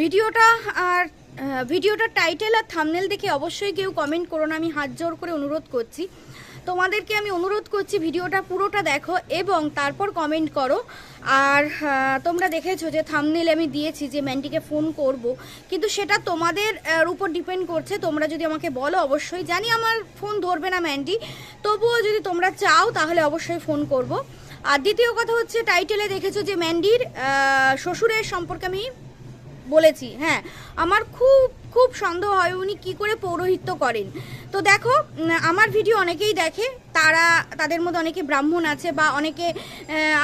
ভিডিওটা আর আহ, ভিডিওটার টাইটেল আর থামনেল দেখে অবশ্যই কেউ কমেন্ট করো না আমি হাত জোর করে অনুরোধ করছি। তোমাদেরকে আমি অনুরোধ করছি ভিডিওটা পুরোটা দেখো এবং তারপর কমেন্ট করো। আর তোমরা দেখেছ যে থামনেল আমি দিয়েছি যে ম্যান্ডিকে ফোন করব। কিন্তু সেটা তোমাদের উপর ডিপেন্ড করছে। তোমরা যদি আমাকে বলো অবশ্যই জানি আমার ফোন ধরবে না ম্যান্ডি। তবুও যদি তোমরা চাও তাহলে অবশ্যই ফোন করব। আর দ্বিতীয় কথা হচ্ছে টাইটেলে দেখেছ যে ম্যান্ডির শ্বশুরের সম্পর্কে আমি বলেছি হ্যাঁ। আমার খুব খুব সন্দেহ হয় উনি কি করে পৌরোহিত্য করেন। তো দেখো আমার ভিডিও অনেকেই দেখে, তারা, তাদের মধ্যে অনেকে ব্রাহ্মণ আছে বা অনেকে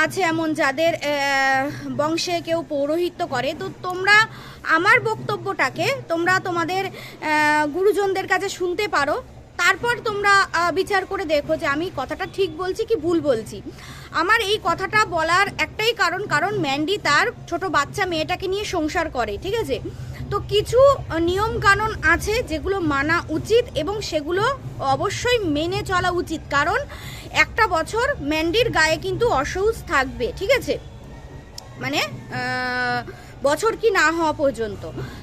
আছে এমন যাদের বংশে কেউ পৌরোহিত্য করে। তো তোমরা আমার বক্তব্যটাকে, তোমরা তোমাদের গুরুজনদের কাছে শুনতে পারো। তারপর তোমরা বিচার করে দেখো যে আমি কথাটা ঠিক বলছি কি ভুল বলছি। আমার এই কথাটা বলার একটাই কারণ কারণ ম্যান্ডি তার ছোট বাচ্চা মেয়েটাকে নিয়ে সংসার করে, ঠিক আছে? তো কিছু নিয়ম কানুন আছে যেগুলো মানা উচিত এবং সেগুলো অবশ্যই মেনে চলা উচিত। কারণ একটা বছর ম্যান্ডির গায়ে কিন্তু অসৌচ থাকবে, ঠিক আছে? মানে বছর কি না হওয়া পর্যন্ত।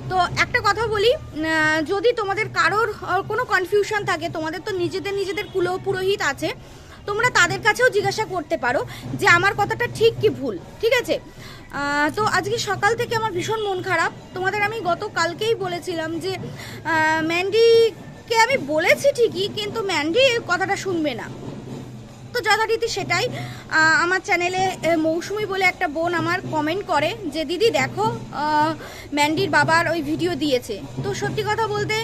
তো একটা কথা বলি যদি তোমাদের কারোর কোনো কনফিউশন থাকে, তোমাদের তো নিজেদের নিজেদের কুলো পুরোহিত আছে, তোমরা তাদের কাছেও জিজ্ঞাসা করতে পারো যে আমার কথাটা ঠিক কি ভুল, ঠিক আছে? তো আজকে সকাল থেকে আমার ভীষণ মন খারাপ। তোমাদের আমি গত কালকেই বলেছিলাম যে ম্যান্ডিকে আমি বলেছি ঠিকই, কিন্তু ম্যান্ডি কথাটা শুনবে না। তো যথারীতি সেটাই। আমার চ্যানেলে মৌসুমি বলে একটা বোন আমার কমেন্ট করে যে, দিদি দেখো ম্যান্ডির বাবার ওই ভিডিও দিয়েছে। তো সত্যি কথা বলতে,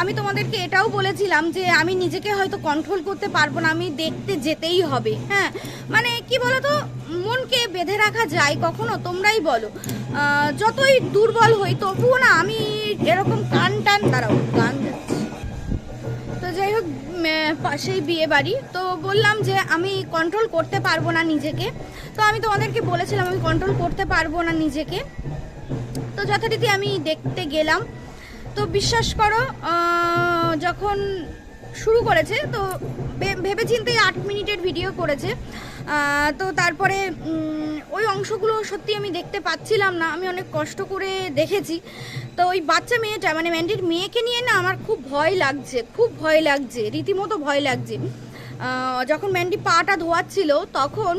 আমি তোমাদেরকে এটাও বলেছিলাম যে, আমি নিজেকে হয়তো কন্ট্রোল করতে পারব না, আমি দেখতে যেতেই হবে। হ্যাঁ মানে কি বলো তো মনকে বেঁধে রাখা যায় কখনো, তোমরাই বলো। যতই দুর্বল হই, তবুও না, আমি এরকম কান টান দাঁড়াও, গান তো যাই হোক পাশেই বিয়ে বাড়ি। তো বললাম যে আমি কন্ট্রোল করতে পারব না নিজেকে। তো আমি তোমাদেরকে বলেছিলাম আমি কন্ট্রোল করতে পারব না নিজেকে। তো যথারীতি আমি দেখতে গেলাম। তো বিশ্বাস করো যখন শুরু করেছে, তো ভেবে চিন্তে আট মিনিটের ভিডিও করেছে। তো তারপরে ওই অংশগুলো সত্যি আমি দেখতে পাচ্ছিলাম না। আমি অনেক কষ্ট করে দেখেছি। তো ওই বাচ্চা মেয়েটা মানে ম্যান্ডির মেয়েকে নিয়ে না আমার খুব ভয় লাগছে, খুব ভয় লাগছে, রীতিমতো ভয় লাগছে। যখন ম্যান্ডি পাটা ধোয়াচ্ছিল, তখন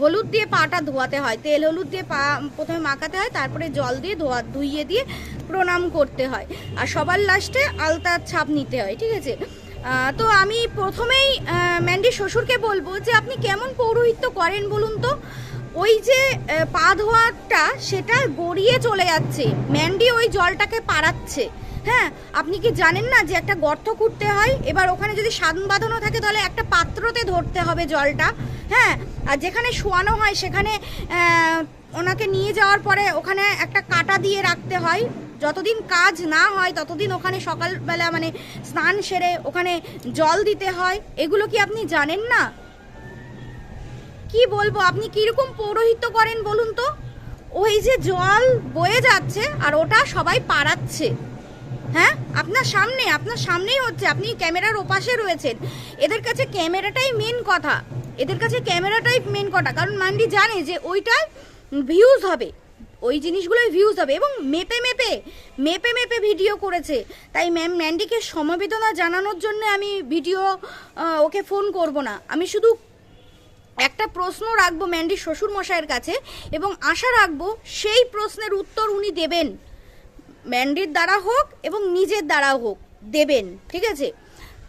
হলুদ দিয়ে পাটা ধোয়াতে হয়, তেল হলুদ দিয়ে পা, প্রথমে মাখাতে হয়, তারপরে জল দিয়ে ধোয়া, ধুইয়ে দিয়ে প্রণাম করতে হয়। আর সবার লাস্টে আলতার ছাপ নিতে হয়, ঠিক আছে? তো আমি প্রথমেই ম্যান্ডি শ্বশুরকে বলব যে আপনি কেমন পৌরোহিত্য করেন বলুন তো? ওই যে পা ধোয়াটা সেটা গড়িয়ে চলে যাচ্ছে। ম্যান্ডি ওই জলটাকে পাড়াচ্ছে। হ্যাঁ আপনি কি জানেন না যে একটা গর্ত খুঁড়তে হয়? এবার ওখানে যদি সান বাঁধানো থাকে তাহলে একটা পাত্রতে ধরতে হবে জলটা। হ্যাঁ আর যেখানে শোয়ানো হয় সেখানে ওনাকে নিয়ে যাওয়ার পরে ওখানে একটা কাটা দিয়ে রাখতে হয়। যতদিন কাজ না হয়, ততদিন ওখানে সকালবেলা মানে স্নান সেরে ওখানে জল দিতে হয়, এগুলো কি আপনি জানেন না? কি বলব, আপনি কীরকম পৌরোহিত্য করেন বলুন তো? ওই যে জল বয়ে যাচ্ছে আর ওটা সবাই পাড়াচ্ছে। হ্যাঁ? আপনার সামনে, আপনার সামনেই হচ্ছে, আপনি ক্যামেরার ওপাশে রয়েছেন। এদের কাছে ক্যামেরাটাই মেন কথা। এদের কাছে ক্যামেরাটাই মেন কথা। কারণ মান্ডি জানে যে ওইটায় ভিউজ হবে। ওই জিনিসগুলোই ভিউজ হবে এবং মেপে মেপে মেপে মেপে ভিডিও করেছে। তাই ম্যাম ম্যান্ডিকে সমবেদনা জানানোর জন্য আমি ভিডিও ওকে ফোন করব না। আমি শুধু একটা প্রশ্ন রাখব ম্যান্ডির শ্বশুর মশাইয়ের কাছে এবং আশা রাখব সেই প্রশ্নের উত্তর উনি দেবেন। ম্যান্ডির দ্বারা হোক এবং নিজের দ্বারা হোক, দেবেন, ঠিক আছে?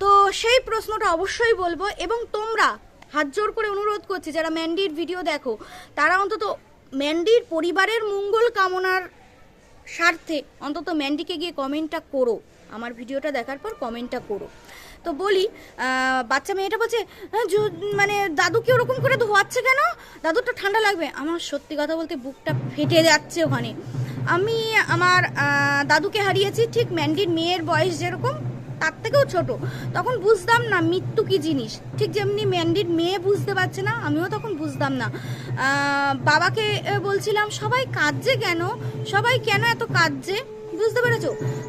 তো সেই প্রশ্নটা অবশ্যই বলব এবং তোমরা হাত জোর করে অনুরোধ করছি, যারা ম্যান্ডির ভিডিও দেখো, তারা অন্তত ম্যান্ডির পরিবারের মঙ্গল কামনার স্বার্থে অন্তত ম্যান্ডিকে গিয়ে কমেন্টটা করো। আমার ভিডিওটা দেখার পর কমেন্টটা করো। তো বলি বাচ্চা মেয়েটা বলছে "হ্যাঁ, মানে দাদুকে ওরকম করে ধোয়াচ্ছে কেন? দাদুর তো ঠান্ডা লাগবে। আমার সত্যি কথা বলতে বুকটা ফেটে যাচ্ছে ওখানে। আমি আমার দাদুকে হারিয়েছি ঠিক ম্যান্ডির মেয়ের বয়স যেরকম তার থেকেও ছোট। তখন বুঝতাম না মৃত্যু কি জিনিস। ঠিক যেমনি ম্যান্ডির মেয়ে বুঝতে পারছে না, আমিও তখন বুঝতাম না। বাবাকে বলছিলাম, সবাই কাঁদছে কেন? সবাই কেন এত কাঁদছে? বুঝতে পেরেছ?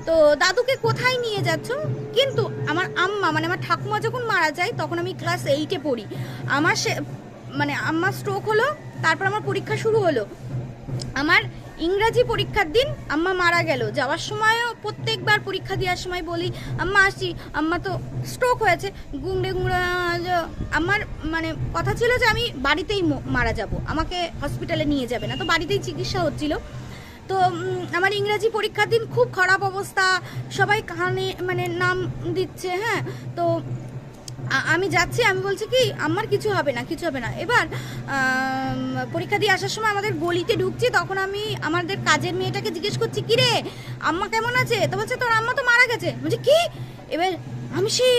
তো দাদুকে কোথায় নিয়ে যাচ্ছ? কিন্তু আমার আম্মা মানে আমার ঠাকুমা যখন মারা যায়, তখন আমি ক্লাস এইটে পড়ি। আমার সে মানে আমার স্ট্রোক হলো, তারপর আমার পরীক্ষা শুরু হলো। আমার ইংরাজি পরীক্ষার দিন আম্মা মারা গেল। যাওয়ার সময়ও প্রত্যেকবার পরীক্ষা দেওয়ার সময় বলি, আম্মা আসি আম্মা তো স্ট্রোক হয়েছে। গুংড়ে গুংড়ে আমার মানে কথা ছিল যে আমি বাড়িতেই মারা যাব। আমাকে হসপিটালে নিয়ে যাবে না। তো বাড়িতেই চিকিৎসা হচ্ছিল। তো আমার ইংরাজি পরীক্ষার দিন খুব খারাপ অবস্থা। সবাই কানে মানে নাম দিচ্ছে হ্যাঁ? তো আমি যাচ্ছি, আমি বলছি কি, আমার কিছু হবে না, কিছু হবে না। এবার পরীক্ষা দিয়ে আসার সময় আমাদের গলিতে ঢুকছি, তখন আমি আমাদের কাজের মেয়েটাকে জিজ্ঞেস করছি, কি রে, আম্মা কেমন আছে? তো বলছে, তোর আম্মা তো মারা গেছে। বলছে, কি? এবার আমি সেই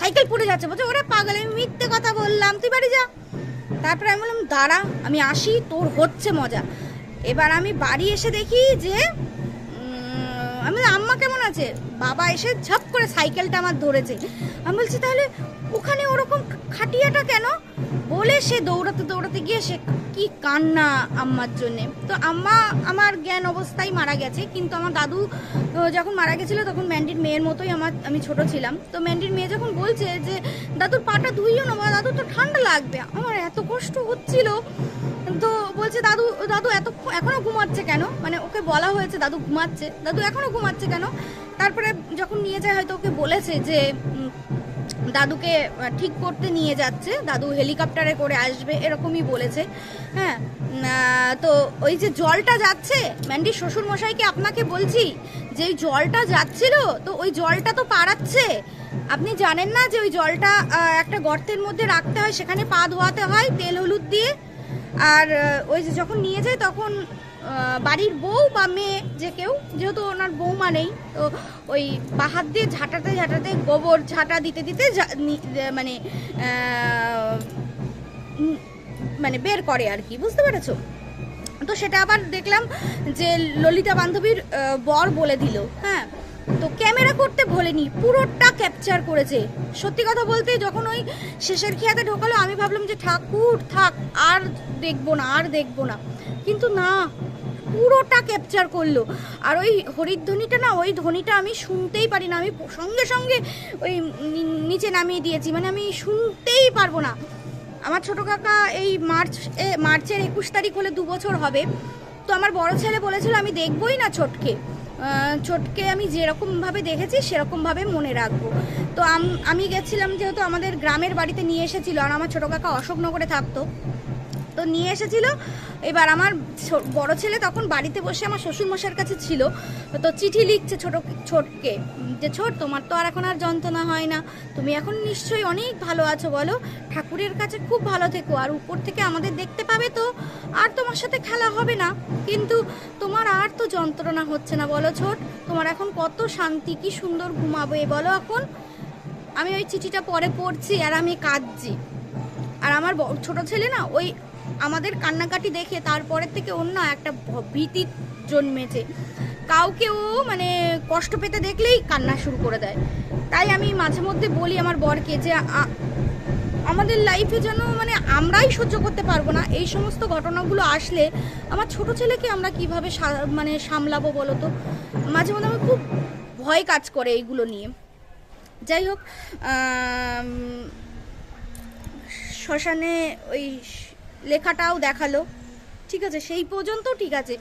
সাইকেল পড়ে যাচ্ছে, বলছে, ওরা পাগল, আমি মিথ্যে কথা বললাম, তুই বাড়ি যা। তারপরে আমি বললাম, দাঁড়া, আমি আসি, তোর হচ্ছে মজা। এবার আমি বাড়ি এসে দেখি যে আমি আম্মা কেমন আছে? বাবা এসে ঝপ করে সাইকেলটা আমার ধরেছে। আমি বলছি, তাহলে ওখানে ওরকম খাটিয়াটা কেন? বলে সে দৌড়াতে দৌড়াতে গিয়ে সে কি কান্না আম্মার জন্যে। তো আম্মা আমার জ্ঞান অবস্থায় মারা গেছে, কিন্তু আমার দাদু যখন মারা গেছিল তখন ম্যান্ডির মেয়ের মতোই আমার, আমি ছোট ছিলাম। তো ম্যান্ডির মেয়ে যখন বলছে যে, দাদুর পাটা ধুইও না দাদু তো ঠান্ডা লাগবে। আমার এত কষ্ট হচ্ছিল। তো বলছে, দাদু দাদু এত, এখনও ঘুমাচ্ছে কেন? মানে ওকে বলা হয়েছে, দাদু ঘুমাচ্ছে। দাদু এখনও ঘুমাচ্ছে কেন? তারপরে যখন নিয়ে যায়, হয়তো ওকে বলেছে যে দাদুকে ঠিক করতে নিয়ে যাচ্ছে। দাদু হেলিকপ্টারে করে আসবে। এরকমই বলেছে। হ্যাঁ তো ওই যে জলটা যাচ্ছে, ম্যান্ডি শ্বশুর মশাইকে আপনাকে বলছি, যে ওই জলটা যাচ্ছিল, তো ওই জলটা তো পাড়াচ্ছে। আপনি জানেন না যে ওই জলটা একটা গর্তের মধ্যে রাখতে হয়, সেখানে পা ধোয়াতে হয়, তেল হলুদ দিয়ে। আর ওই যে যখন নিয়ে যায় তখন বাড়ির বউ বা মেয়ে যে কেউ, যেহেতু ওনার বৌমা নেই, তো ওই বাহাত দিয়ে ঝাঁটাতে ঝাঁটাতে গোবর ঝাঁটা দিতে দিতে মানে মানে বের করে আর কি, বুঝতে পেরেছ? তো সেটা আবার দেখলাম যে ললিতা বান্ধবীর বর বলে দিল হ্যাঁ? তো ক্যামেরা করতে ভোলেনি পুরোটা ক্যাপচার করেছে। সত্যি কথা বলতে যখন ওই শেষের খেয়াতে ঢোকালো, আমি ভাবলাম যে ঠাকুর, থাক, আর দেখব না, আর দেখব না। কিন্তু না, পুরোটা ক্যাপচার করল। আর ওই হরিধ্বনিটা না, ওই ধ্বনিটা আমি শুনতেই পারি না। আমি সঙ্গে সঙ্গে ওই নিচে নামিয়ে দিয়েছি মানে আমি শুনতেই পারব না। আমার ছোটো কাকা এই মার্চ মার্চের একুশ তারিখ হলে দু বছর হবে। তো আমার বড় ছেলে বলেছিল, আমি দেখবই না ছোটকে। ছোটকে আমি যেরকমভাবে দেখেছি, সেরকমভাবে মনে রাখব। তো আমি গেছিলাম যেহেতু আমাদের গ্রামের বাড়িতে নিয়ে এসেছিল, আর আমার ছোটো কাকা অশোকনগরে থাকতো। তো নিয়ে এসেছিল এবার আমার বড় ছেলে তখন বাড়িতে বসে আমার শ্বশুরমশাইয়ের কাছে ছিল। তো চিঠি লিখছে ছোট ছোটকে, যে ছোট, তোমার তো আর এখন আর যন্ত্রণা হয় না। তুমি এখন নিশ্চয়ই অনেক ভালো আছো, বলো। ঠাকুরের কাছে খুব ভালো থেকো। আর উপর থেকে আমাদের দেখতে পাবে তো, আর তোমার সাথে খেলা হবে না। কিন্তু তোমার আর তো যন্ত্রণা হচ্ছে না, বলো ছোট। তোমার এখন কত শান্তি, কি সুন্দর ঘুমাবে, বলো এখন। আমি ওই চিঠিটা পরে পড়ছি আর আমি কাঁদছি। আর আমার ছোট ছেলে না, ওই আমাদের কান্নাকাটি দেখে তারপরের থেকে অন্য একটা ভীতি জন্মেছে। কাউকেও মানে কষ্ট পেতে দেখলেই কান্না শুরু করে দেয়। তাই আমি মাঝে মধ্যে বলি আমার বরকে যে আমাদের লাইফে যেন মানে আমরাই সহ্য করতে পারব না। এই সমস্ত ঘটনাগুলো আসলে আমার ছোট ছেলেকে আমরা কীভাবে মানে সামলাবো বলো তো? মাঝে মধ্যে আমার খুব ভয় কাজ করে এইগুলো নিয়ে। যাই হোক শ্মশানে ওই লেখাটাও দেখাল। ঠিক আছে, সেই পর্যন্ত ঠিক আছে।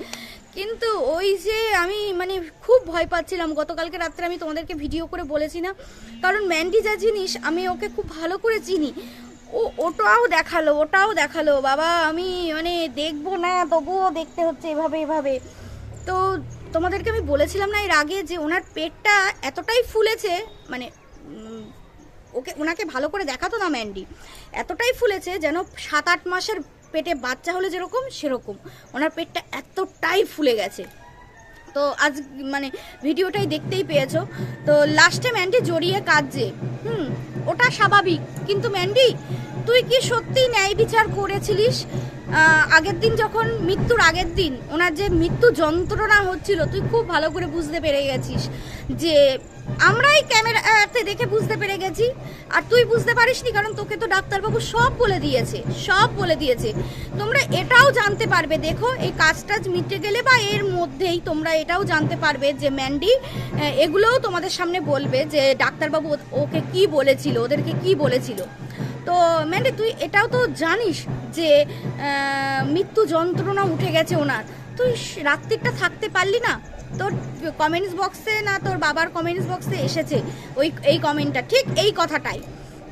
কিন্তু ওই যে আমি মানে খুব ভয় পাচ্ছিলাম। গতকালকে রাত্রে আমি তোমাদেরকে ভিডিও করে বলেছি না। কারণ ম্যান্ডি যা জিনিস, আমি ওকে খুব ভালো করে চিনি। ও, ওটাও দেখাল ওটাও দেখাল। বাবা, আমি মানে দেখব না, তবুও দেখতে হচ্ছে এভাবে এভাবে। তো তোমাদেরকে আমি বলেছিলাম না এর আগে যে ওনার পেটটা এতটাই ফুলেছে মানে ওকে, ওনাকে ভালো করে দেখাতো না ম্যান্ডি। এতটাই ফুলেছে যেন সাত আট মাসের পেটে বাচ্চা হলে যেরকম, সেরকম। ওনার পেটটা এতটাই ফুলে গেছে। তো আজ মানে ভিডিওটাই দেখতেই পেয়েছ। তো লাস্টে ম্যান্ডি জড়িয়ে কাঁদছে। হুম, ওটা স্বাভাবিক। কিন্তু ম্যান্ডি, তুই কি সত্যি ন্যায় বিচার করেছিলিস? আগের দিন যখন, মৃত্যুর আগের দিন, ওনার যে মৃত্যু যন্ত্রণা হচ্ছিল, তুই খুব ভালো করে বুঝতে পেরে গেছিস যে আমরাই ক্যামেরাতে দেখে বুঝতে পেরে গেছি। আর তুই বুঝতে পারিসনি, কারণ তোকে তো ডাক্তারবাবু সব বলে দিয়েছে, সব বলে দিয়েছে। তোমরা এটাও জানতে পারবে, দেখো, এই কাজ টাজ মিটে গেলে বা এর মধ্যেই তোমরা এটাও জানতে পারবে যে ম্যান্ডি এগুলোও তোমাদের সামনে বলবে যে ডাক্তারবাবু ওকে কি বলেছিল, ওদেরকে কি বলেছিল। তো ম্যান্ডি, তুই এটাও তো জানিস যে মৃত্যু যন্ত্রণা উঠে গেছে ওনার। তুই রাত্রিটা থাকতে পারলি না? তোর কমেন্টস বক্সে না তোর বাবার কমেন্টস বক্সে এসেছে ওই, এই কমেন্টটা ঠিক এই কথাটাই।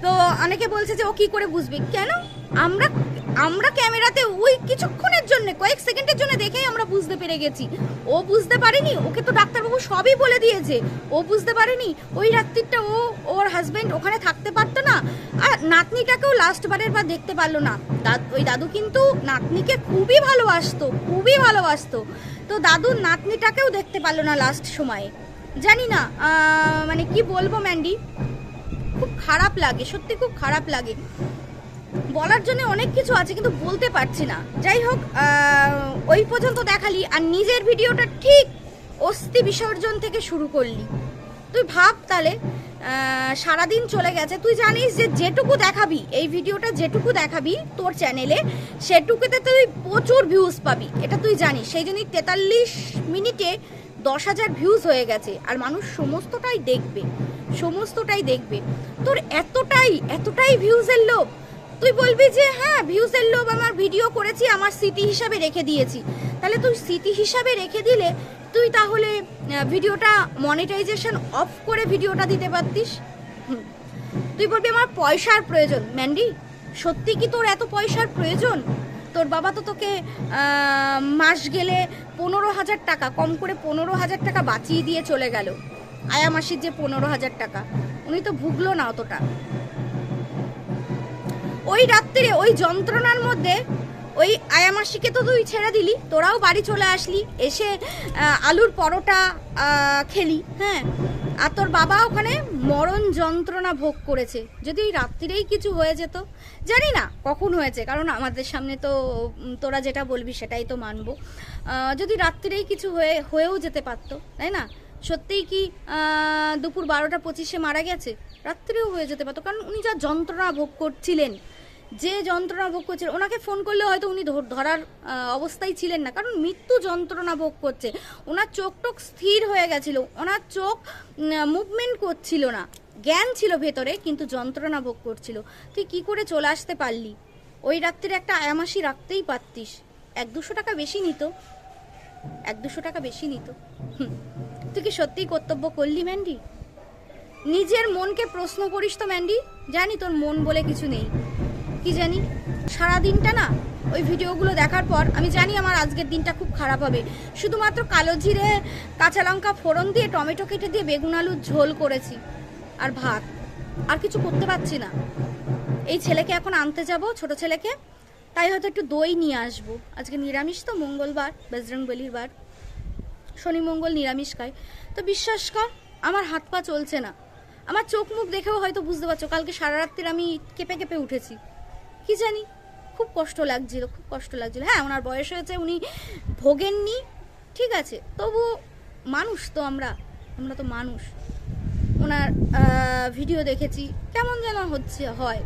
তো অনেকে বলছে যে ও কি করে বুঝবি? কেন? আমরা আমরা ক্যামেরাতে ওই কিছুক্ষণের জন্য, কয়েক সেকেন্ডের জন্য দেখেই আমরা বুঝতে পেরে গেছি। ও বুঝতে পারেনি, ওকে তো ডাক্তারবাবু সবই বলে দিয়েছে। ও বুঝতে পারেনি, ওই রাত্রিটা ও, ওর হাজবেন্ড ওখানে থাকতে পারতো না, আর নাতনিটাকেও লাস্ট বারের বার দেখতে পারল না। ওই দাদু কিন্তু নাতনিকে খুবই ভালোবাসতো খুবই ভালোবাসতো। তো দাদু নাতনিটাকেও দেখতে পারল না লাস্ট সময়ে। জানি না মানে কি বলব ম্যান্ডি খুব খারাপ লাগে, সত্যি খুব খারাপ লাগে। বলার জন্য অনেক কিছু আছে, কিন্তু বলতে পারছি না। যাই হোক ওই পর্যন্ত দেখালি আর নিজের ভিডিওটা ঠিক অস্থি বিসর্জন থেকে শুরু করলি। তুই ভাব তাহলে সারাদিন চলে গেছে। তুই জানিস যে যেটুকু দেখাবি, এই ভিডিওটা যেটুকু দেখাবি তোর চ্যানেলে সেটুকুতে তুই প্রচুর ভিউজ পাবি। এটা তুই জানিস। সেই জন্যই তেতাল্লিশ মিনিটে দশ হাজার ভিউজ হয়ে গেছে। আর মানুষ সমস্তটাই দেখবে সমস্তটাই দেখবে। তোর এতটাই এতটাই ভিউজের লোভ। তুই বলবি যে হ্যাঁ ভিউজের লোভ আমার ভিডিও করেছি, আমার স্মৃতি হিসাবে রেখে দিয়েছি। তাহলে তুই স্মৃতি হিসাবে রেখে দিলে তুই তাহলে ভিডিওটা মনিটাইজেশন অফ করে ভিডিওটা দিতে পারতিস। তুই বলবি আমার পয়সার প্রয়োজন। ম্যান্ডি সত্যি কি তোর এত পয়সার প্রয়োজন? তোর বাবা তো তোকে মাস গেলে পনেরো হাজার টাকা, কম করে পনেরো হাজার টাকা বাঁচিয়ে দিয়ে চলে গেল। আয়া মাসির যে পনেরো হাজার টাকা, উনি তো ভুগলো না অতটা। ওই রাত্রে ওই যন্ত্রণার মধ্যে ওই আয়ামাসিকে তো তুই ছেড়ে দিলি, তোরাও বাড়ি চলে আসলি, এসে আলুর পরোটা খেলি হ্যাঁ? আর তোর বাবা ওখানে মরণ যন্ত্রণা ভোগ করেছে। যদি ওই রাত্রিরেই কিছু হয়ে যেত, জানি না কখন হয়েছে, কারণ আমাদের সামনে তো তোরা যেটা বলবি সেটাই তো মানব। যদি রাত্রিরেই কিছু হয়ে, হয়েও যেতে পারতো, তাই না? সত্যিই কি দুপুর বারোটা পঁচিশে মারা গেছে? রাত্রেও হয়ে যেতে পারতো, কারণ উনি যা যন্ত্রণা ভোগ করছিলেন যে যন্ত্রণা ভোগ করছিলেন ওনাকে ফোন করলে হয়তো উনি ধর- ধরার অবস্থায় ছিলেন না। কারণ মৃত্যু যন্ত্রণা ভোগ করছে। ওনার চোখ টোক স্থির হয়ে গেছিল। ওনার চোখ মুভমেন্ট করছিল না। জ্ঞান ছিল ভেতরে, কিন্তু যন্ত্রণা ভোগ করছিল। তুই কি করে চলে আসতে পারলি? ওই রাত্রিরে একটা আয়ামাসি রাখতেই পারতিস। এক দুশো টাকা বেশি নিত। এক দুশো টাকা বেশি নিত। তুই কি সত্যিই কর্তব্য করলি, ম্যান্ডি? নিজের মনকে প্রশ্ন করিস তো, ম্যান্ডি। জানি তোর মন বলে কিছু নেই। কি জানি? সারা দিনটা না, ওই ভিডিওগুলো দেখার পর আমি জানি আমার আজকের দিনটা খুব খারাপ হবে। শুধুমাত্র কালো জিরে, কাঁচা লঙ্কা ফোড়ন দিয়ে, টমেটো কেটে দিয়ে বেগুন আলুর ঝোল করেছি আর ভাত। আর কিছু করতে পারছি না। এই ছেলেকে এখন আনতে যাব, ছোট ছেলেকে। তাই হয়তো একটু দই নিয়ে আসব। আজকে নিরামিষ তো, মঙ্গলবার, বজরং বলির বার। শনি মঙ্গল নিরামিষ খায়। তো বিশ্বাস কর, আমার হাত পা চলছে না। আমার চোখ মুখ দেখেও হয়তো বুঝতে পারছ, কালকে সারা রাত্রির আমি কেঁপে কেঁপে উঠেছি। কি জানি? খুব কষ্ট লাগছিল, খুব কষ্ট লাগছিল। হ্যাঁ ওনার বয়স হয়েছে, উনি ভোগেননি, ঠিক আছে। তবু মানুষ তো আমরা আমরা তো মানুষ। ওনার ভিডিও দেখেছি, কেমন যেন হচ্ছে, হয়।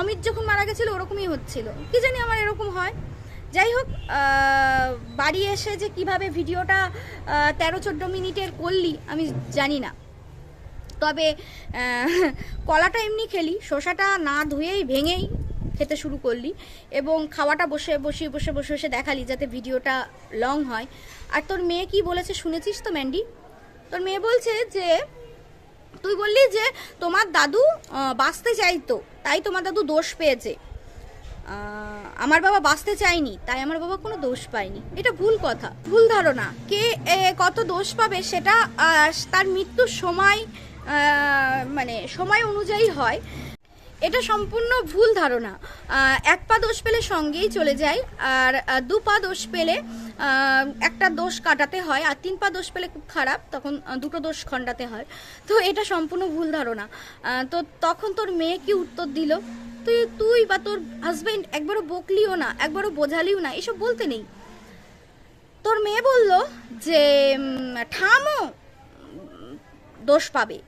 অমিত যখন মারা গেছিল, ওরকমই হচ্ছিল। কি জানি আমার এরকম হয়। যাই হোক বাড়ি এসে যে কীভাবে ভিডিওটা তেরো চোদ্দ মিনিটের করলি, আমি জানি না। তবে কলাটা এমনি খেলি। শসাটা না ধুয়েই, ভেঙেই খেতে শুরু করলি এবং খাওয়াটা বসে বসে বসে বসে বসে দেখালি যাতে ভিডিওটা লং হয়। আর তোর মেয়ে কি বলেছে শুনেছিস তো, ম্যান্ডি? তোর মেয়ে বলছে যে, তুই বললি যে তোমার দাদু বাঁচতে চাইতো, তাই তোমার দাদু দোষ পেয়েছে। আমার বাবা বাঁচতে চায়নি, তাই আমার বাবা কোনো দোষ পায়নি। এটা ভুল কথা, ভুল ধারণা। কে কত দোষ পাবে সেটা তার মৃত্যুর সময় মানে সময় অনুযায়ী হয়, এটা সম্পূর্ণ ভুল ধারণা। এক পা দোষ পেলে সঙ্গেই চলে যায়, আর দু পা দোষ পেলে একটা দোষ কাটাতে হয়, আর তিন পা দোষ পেলে খুব খারাপ, তখন দুটো দোষ খণ্ডাতে হয়। তো এটা সম্পূর্ণ ভুল ধারণা। তো তখন তোর মেয়ে কি উত্তর দিল? তুই তুই বা তোর হাজবেন্ড একবারও বকলিও না, একবারও বোঝালিও না, এসব বলতে নেই। তোর মেয়ে বলল যে ঠামও দোষ পাবে।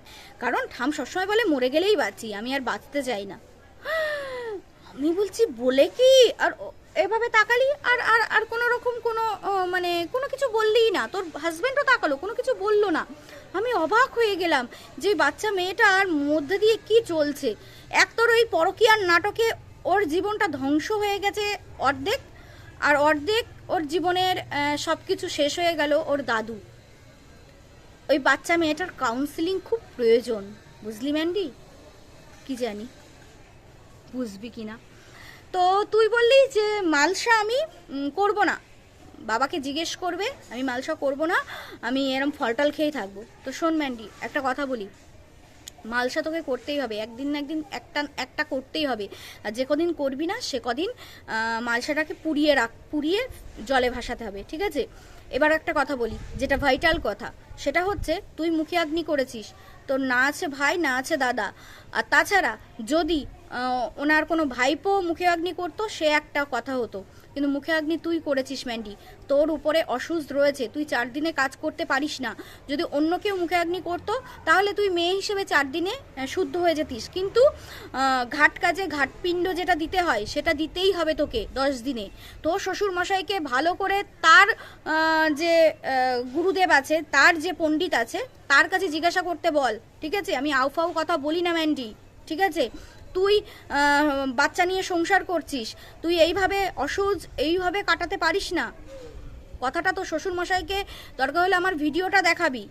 কারণ ঠাম সবসময় বলে মরে গেলেই বাঁচি, আমি আর বাঁচতে চাই না। আমি বলছি, বলে কি? আর এভাবে তাকালি? আর আর আর কোনো রকম কোনো মানে কোনো কিছু বললিই না। তোর হাজব্যান্ডও তাকালো, কোনো কিছু বলল না। আমি অবাক হয়ে গেলাম যে বাচ্চা মেয়েটার মধ্যে দিয়ে কি চলছে। এক তোর ওই পরকীয়ার নাটকে ওর জীবনটা ধ্বংস হয়ে গেছে অর্ধেক, আর অর্ধেক ওর জীবনের সব কিছু শেষ হয়ে গেল ওর দাদু। ওই বাচ্চা মেয়েটার কাউন্সিলিং খুব প্রয়োজন। বুঝলি ম্যান্ডি কি জানি? বুঝবি কি না তো তুই বললি যে মালসা আমি করব না। বাবাকে জিজ্ঞেস করবে, আমি মালসা করব না, আমি এরম ফলটাল খেয়েই থাকব। তো শোন ম্যান্ডি একটা কথা বলি। মালসা তোকে করতেই হবে, একদিন না একদিন একটা একটা করতেই হবে। আর যে কদিন করবি না, সে কদিন মালসাটাকে পুড়িয়ে রাখ, পুড়িয়ে জলে ভাসাতে হবে, ঠিক আছে? এবার একটা কথা বলি, যেটা ভাইটাল কথা, সেটা হচ্ছে তুই মুখে অগ্নি করেছিস, তোর না আছে ভাই, না আছে দাদা। আর তাছাড়া যদি ওনার কোনো ভাইপো মুখে অগ্নি করতো, সে একটা কথা হতো। কিন্তু মুখে অগ্নি তুই করেছিস, ম্যান্ডি। তোর উপরে অসুস্থ রয়েছে, তুই চার দিনে কাজ করতে পারিস না। যদি অন্য কেউ মুখে অগ্নি করতো, তাহলে তুই মেয়ে হিসেবে চার দিনে শুদ্ধ হয়ে যেতিস। কিন্তু ঘাট কাজে ঘাটপিণ্ড যেটা দিতে হয়, সেটা দিতেই হবে তোকে দশ দিনে। তোর শ্বশুর মশাইকে ভালো করে তার যে গুরুদেব আছে, তার যে পণ্ডিত আছে, তার কাছে জিজ্ঞাসা করতে বল, ঠিক আছে? আমি আউফাউ কথা বলি না, ম্যান্ডি, ঠিক আছে? তুই বাচ্চা নিয়ে সংসার করছিস, তুই এইভাবে অসহজ এইভাবে কাটাতে পারিস না। কথাটা তো শ্বশুরমশাইকে দরকার হলে আমার ভিডিওটা দেখাবি।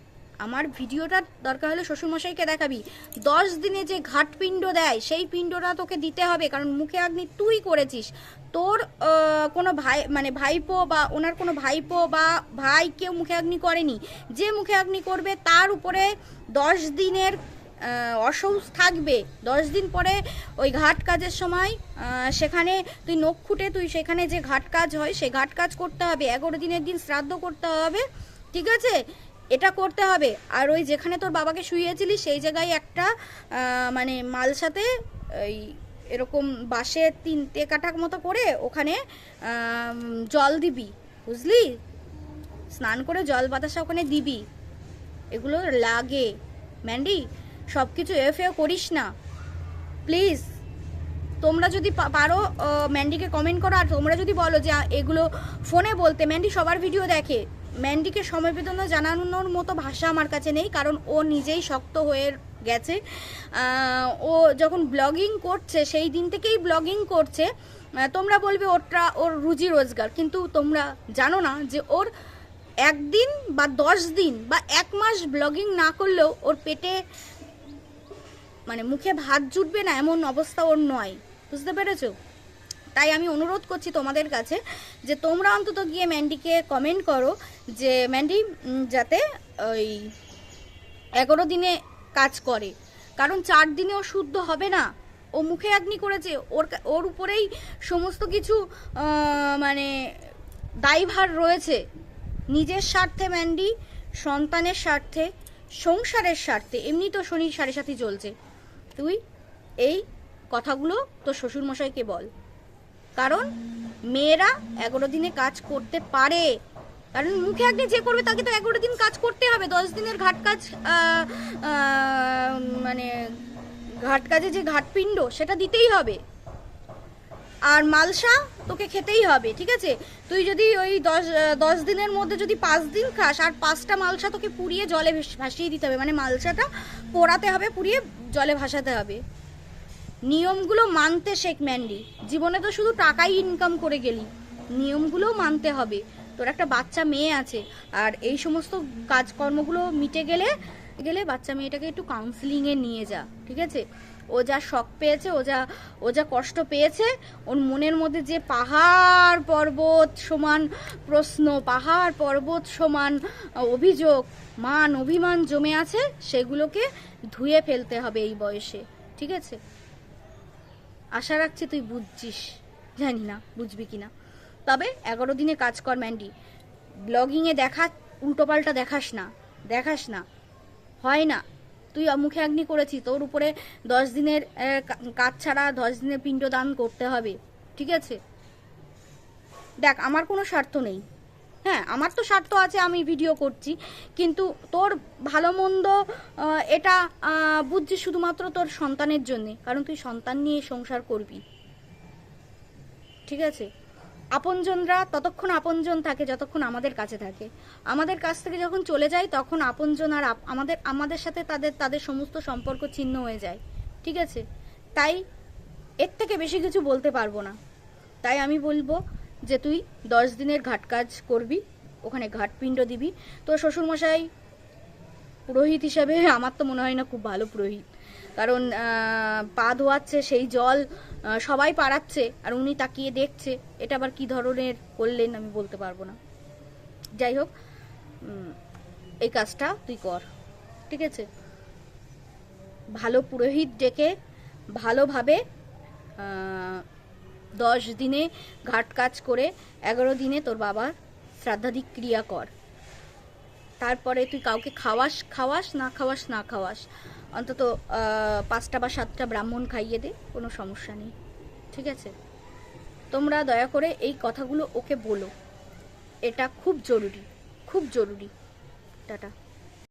আমার ভিডিওটা দরকার হলে শ্বশুরমশাইকে দেখাবি। দশ দিনে যে ঘাট পিণ্ড দেয়, সেই পিণ্ডটা তোকে দিতে হবে, কারণ মুখে অগ্নি তুই করেছিস। তোর কোনো ভাই মানে ভাইপো বা ওনার কোনো ভাইপো বা ভাই কেউ মুখে অগ্নি করেনি। যে মুখে অগ্নি করবে, তার উপরে দশ দিনের অসৌচ থাকবে। দশ দিন পরে ওই ঘাট কাজের সময় সেখানে তুই নখ খুঁটে তুই সেখানে যে ঘাট কাজ হয়, সেই ঘাট কাজ করতে হবে। এগারো দিনের দিন শ্রাদ্ধ করতে হবে, ঠিক আছে? এটা করতে হবে। আর ওই যেখানে তোর বাবাকে শুয়েছিলি, সেই জায়গায় একটা মানে মালসাতে ওই এরকম বাঁশে তিনটে কাঠাক মতো করে ওখানে জল দিবি, বুঝলি? স্নান করে জল বাতাসা ওখানে দিবি। এগুলো লাগে। ম্যান্ডি সব কিছু এফএও করিস না। প্লিজ, তোমরা যদি পারো ম্যান্ডিকে কমেন্ট করো, আর তোমরা যদি বলো যে এগুলো ফোনে বলতে, ম্যান্ডি সবার ভিডিও দেখে। ম্যান্ডিকে সমবেদনা জানানোর মতো ভাষা আমার কাছে নেই, কারণ ও নিজেই শক্ত হয়ে গেছে। ও যখন ব্লগিং করছে, সেই দিন থেকেই ব্লগিং করছে তোমরা বলবে ওটা ওর রুজি রোজগার, কিন্তু তোমরা জানো না যে ওর একদিন বা দশ দিন বা এক মাস ব্লগিং না করলেও ওর পেটে মানে মুখে ভাত জুটবে না এমন অবস্থা ওর নয়। বুঝতে পেরেছ? তাই আমি অনুরোধ করছি তোমাদের কাছে যে তোমরা অন্তত গিয়ে ম্যান্ডিকে কমেন্ট করো যে, ম্যান্ডি যাতে ওই এগারো দিনে কাজ করে। কারণ চার দিনে ও শুদ্ধ হবে না। ও মুখে অগ্নি করেছে। ওর ওর উপরেই সমস্ত কিছু মানে দায়ভার রয়েছে। নিজের স্বার্থে, ম্যান্ডি, সন্তানের স্বার্থে, সংসারের স্বার্থে। এমনি তো শনি সাড়ে সাথে চলছে। তুই এই কথাগুলো তোর শ্বশুরমশাইকে বল। কারণ মেয়েরা এগারো দিনে কাজ করতে পারে। কারণ মুখে আগে যে করবে তাকে তো এগারো দিন কাজ করতে হবে। দশ দিনের ঘাট কাজ মানে ঘাট কাজে যে ঘাটপিণ্ড, সেটা দিতেই হবে। আর মালসা তোকে খেতেই হবে, ঠিক আছে? তুই যদি ওই দশ দশ দিনের মধ্যে যদি পাঁচ দিন খাস, আর পাঁচটা মালসা তোকে পুড়িয়ে জলে ভেস- ভাসিয়ে দিতে হবে। মানে মালসাটা পোড়াতে হবে, পুড়িয়ে জলে ভাসাতে হবে। নিয়মগুলো মানতে শেখ ম্যান্ডি। জীবনে তো শুধু টাকাই ইনকাম করে গেলি। নিয়মগুলো মানতে হবে। তোর একটা বাচ্চা মেয়ে আছে, আর এই সমস্ত কাজকর্মগুলো মিটে গেলে গেলে বাচ্চা মেয়েটাকে একটু কাউন্সিলিংয়ে নিয়ে যা, ঠিক আছে? ও যা শখ পেয়েছে, ও যা ও যা কষ্ট পেয়েছে, ওর মনের মধ্যে যে পাহাড় পর্বত সমান প্রশ্ন, পাহাড় পর্বত সমান অভিযোগ, মান, অভিমান জমে আছে, সেগুলোকে ধুয়ে ফেলতে হবে এই বয়সে, ঠিক আছে? আশা রাখছি তুই বুঝছিস, জানি না, বুঝবি কিনা। তবে এগারো দিনে কাজ কর, ম্যান্ডি। ব্লগিংয়ে দেখা, উল্টোপাল্টা দেখাস না দেখাস না। হয় না। তুই মুখে অগ্নি করেছিস তোর উপরে দশ দিনের কাজ ছাড়া দশ দিনের পিণ্ডদান করতে হবে, ঠিক আছে? দেখ, আমার কোনো স্বার্থ নেই। হ্যাঁ আমার তো স্বার্থ আছে, আমি ভিডিও করছি, কিন্তু তোর ভালো মন্দ এটা বুঝছি শুধুমাত্র তোর সন্তানের জন্যে, কারণ তুই সন্তান নিয়ে সংসার করবি, ঠিক আছে? আপনজনরা ততক্ষণ আপনজন থাকে, যতক্ষণ আমাদের কাছে থাকে। আমাদের কাছ থেকে যখন চলে যায়, তখন আপনজন আর আমাদের আমাদের সাথে তাদের তাদের সমস্ত সম্পর্ক ছিন্ন হয়ে যায়। ঠিক আছে? তাই এর থেকে বেশি কিছু বলতে পারব না। তাই আমি বলব যে তুই দশ দিনের ঘাট কাজ করবি, ওখানে ঘাটপিণ্ড দিবি। তো শ্বশুরমশাই পুরোহিত হিসাবে, আমার তো মনে হয় না খুব ভালো পুরোহিত। কারণ পা ধোয়াচ্ছে, সেই জল সবাই পাড়াচ্ছে, আর উনি তাকিয়ে দেখছে, এটা আবার কি ধরনের করলেন আমি বলতে পারব না। যাই হোক এই কাজটা তুই কর, ঠিক আছে? ভালো পুরোহিত ডেকে ভালোভাবে দশ দিনে ঘাট কাজ করে, এগারো দিনে তোর বাবার শ্রাদ্ধাদি ক্রিয়া কর। তারপরে তুই কাউকে খাওয়াস খাওয়াস, না খাওয়াস না খাওয়াস। অন্তত পাঁচটা বা সাতটা ব্রাহ্মণ খাইয়ে দে, কোনো সমস্যা নেই। ঠিক আছে? তোমরা দয়া করে এই কথাগুলো ওকে বলো। এটা খুব জরুরি খুব জরুরি। টাটা।